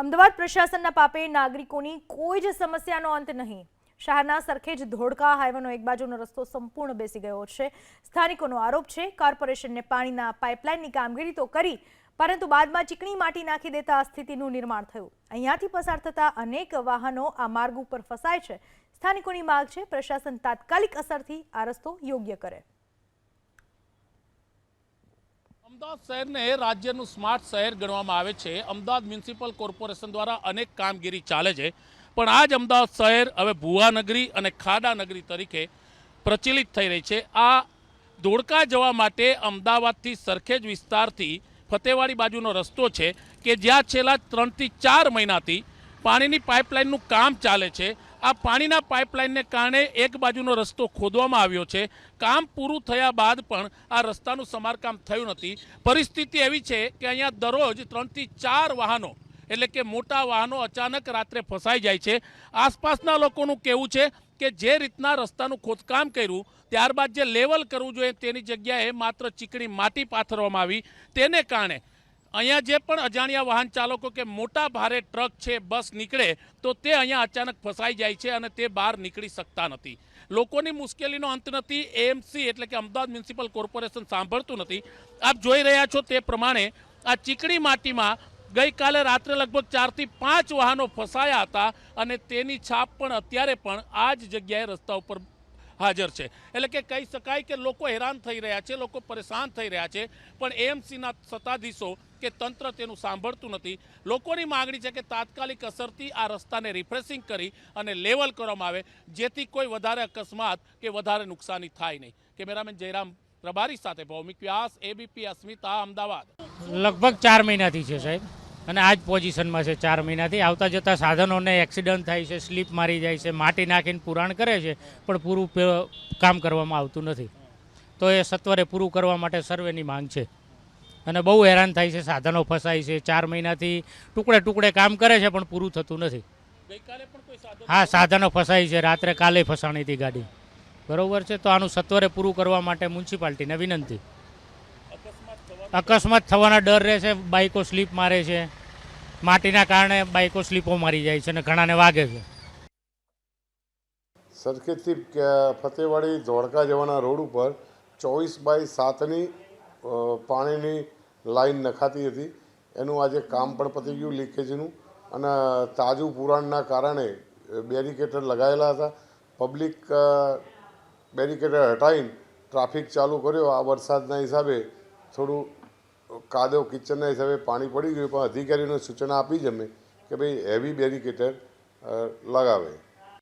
અમદાવાદ પ્રશાસનના પાપે નાગરિકોની કોઈ જ સમસ્યાનો અંત નહીં. શહેરના સરખેજ ધોળકા હાઈવેનો એક બાજુનો રસ્તો સંપૂર્ણ બેસી ગયો છે. સ્થાનિકોનો આરોપ છે, કોર્પોરેશનને પાણીના પાઇપલાઇનની કામગીરી તો કરી, પરંતુ બાદમાં ચીકણી માટી નાખી દેતા સ્થિતિનું નિર્માણ થયું. અહીંયાથી પસાર થતા અનેક વાહનો આ માર્ગ ઉપર ફસાય છે. સ્થાનિકોની માંગ છે, પ્રશાસન તાત્કાલિક અસરથી આ રસ્તો યોગ્ય કરે. અમદાવાદ શહેરને રાજ્યનું સ્માર્ટ શહેર ગણવામાં આવે છે. અમદાવાદ મ્યુનિસિપલ કોર્પોરેશન દ્વારા અનેક કામગીરી ચાલે છે. પણ આ જ અમદાવાદ શહેર હવે ભુવાનગરી અને ખાડા નગરી તરીકે પ્રચલિત થઈ રહી છે. આ ધોળકા જવા માટે અમદાવાદથી સરખેજ વિસ્તારથી ફતેવાડી બાજુનો રસ્તો છે કે જ્યાં છેલ્લા ત્રણથી ચાર મહિનાથી પાણીની પાઇપલાઇનનું કામ ચાલે છે. આ પાણીના પાઇપલાઇનને કારણે એક બાજુનો રસ્તો ખોદવામાં આવ્યો છે. કામ પૂરું થયા બાદ પણ આ રસ્તાનું સમારકામ થયું નથી. પરિસ્થિતિ એવી છે કે અહીંયા દરરોજ ત્રણથી ચાર વાહનો, એટલે કે મોટા વાહનો અચાનક રાત્રે ફસાઈ જાય છે. આસપાસના લોકોનું કહેવું છે કે જે રીતના રસ્તાનું ખોદકામ કર્યું, ત્યારબાદ જે લેવલ કરવું જોઈએ તેની જગ્યાએ માત્ર ચીકણી માટી પાથરવામાં આવી. તેને કારણે અહીંયા જે પણ અજાણ્યા વાહન ચાલકો કે મોટા ભારે ટ્રક છે, બસ નીકળે, તો તે અહીંયા અચાનક ફસાઈ જાય છે અને તે બહાર નીકળી શકતા નથી. લોકોની મુશ્કેલીનો અંત નથી એએમસી એટલે કે અમદાવાદ મ્યુનિસિપલ કોર્પોરેશન સાંભળતું નથી. આપ જોઈ રહ્યા છો તે પ્રમાણે આ ચીકણી માટીમાં ગઈકાલે રાત્રે લગભગ ચારથી પાંચ વાહનો ફસાયા હતા અને તેની છાપ પણ અત્યારે પણ આ જ જગ્યાએ રસ્તા ઉપર હાજર છે. એટલે કે કહી શકાય કે લોકો હેરાન થઈ રહ્યા છે, લોકો પરેશાન થઈ રહ્યા છે, પણ એએમસીના સત્તાધીશો કે તંત્ર તેનું સાંભળતું નથી. લોકોની માગણી છે કે તાત્કાલિક અસરથી આ રસ્તાને રિફ્રેશિંગ કરી અને લેવલ કરવામાં આવે, જેથી કોઈ વધારે અકસ્માત કે વધારે નુકસાની થાય નહીં. કેમેરામેન જયરામ પ્રભારી સાથે ભૌમિક વ્યાસ એબીપી અસ્મિતા, અમદાવાદ. લગભગ ચાર મહિનાથી છે સાહેબ. અને આ જ પોઝિશનમાં છે ચાર મહિનાથી. આવતા જતા સાધનોને એક્સિડન્ટ થાય છે સ્લીપ મારી જાય છે, માટી નાખીને પુરાણ કરે છે, પણ પૂરું કામ કરવામાં આવતું નથી. તો એ સત્વરે પૂરું કરવા માટે સર્વેની માંગ છે. અને બહુ હેરાન થાય છે સાધનો ફસાય છે ચાર મહિનાથી ટુકડે ટુકડે કામ કરે છે પણ પૂરું થતું નથી. ગઈકાલે પણ કોઈ સાધન હા સાધનો ફસાય છે રાત્રે કાલે ફસાણી હતી ગાડી. બરોબર છે તો આનું સત્વરે પૂરું કરવા માટે મ્યુનિસિપાલિટીને વિનંતી. અકસ્માત થવાના ડર રહે છે બાઇકો સ્લીપ મારે છે. માટીના કારણે બાઇકો સ્લીપો મારી જાય છે અને ઘણાને વાગે છે. સરખેજથી ફતેવાડી ધોળકા જવાના રોડ ઉપર ચોવીસ બાય સાતની પાણીની લાઈન નખાતી હતી. એનું આજે કામ પણ પતી ગયું લીકેજનું. અને તાજું પુરાણના કારણે બેરિકેટર લગાવેલા હતા. પબ્લિક બેરિકેટર હટાવીને ટ્રાફિક ચાલુ કર્યો. આ વરસાદના હિસાબે થોડું કાદવ કિચનના હિસાબે પાણી પડી ગયું, પણ અધિકારીઓને સૂચના આપી જ અમે કે ભાઈ હેવી બેરિકેટર લગાવે.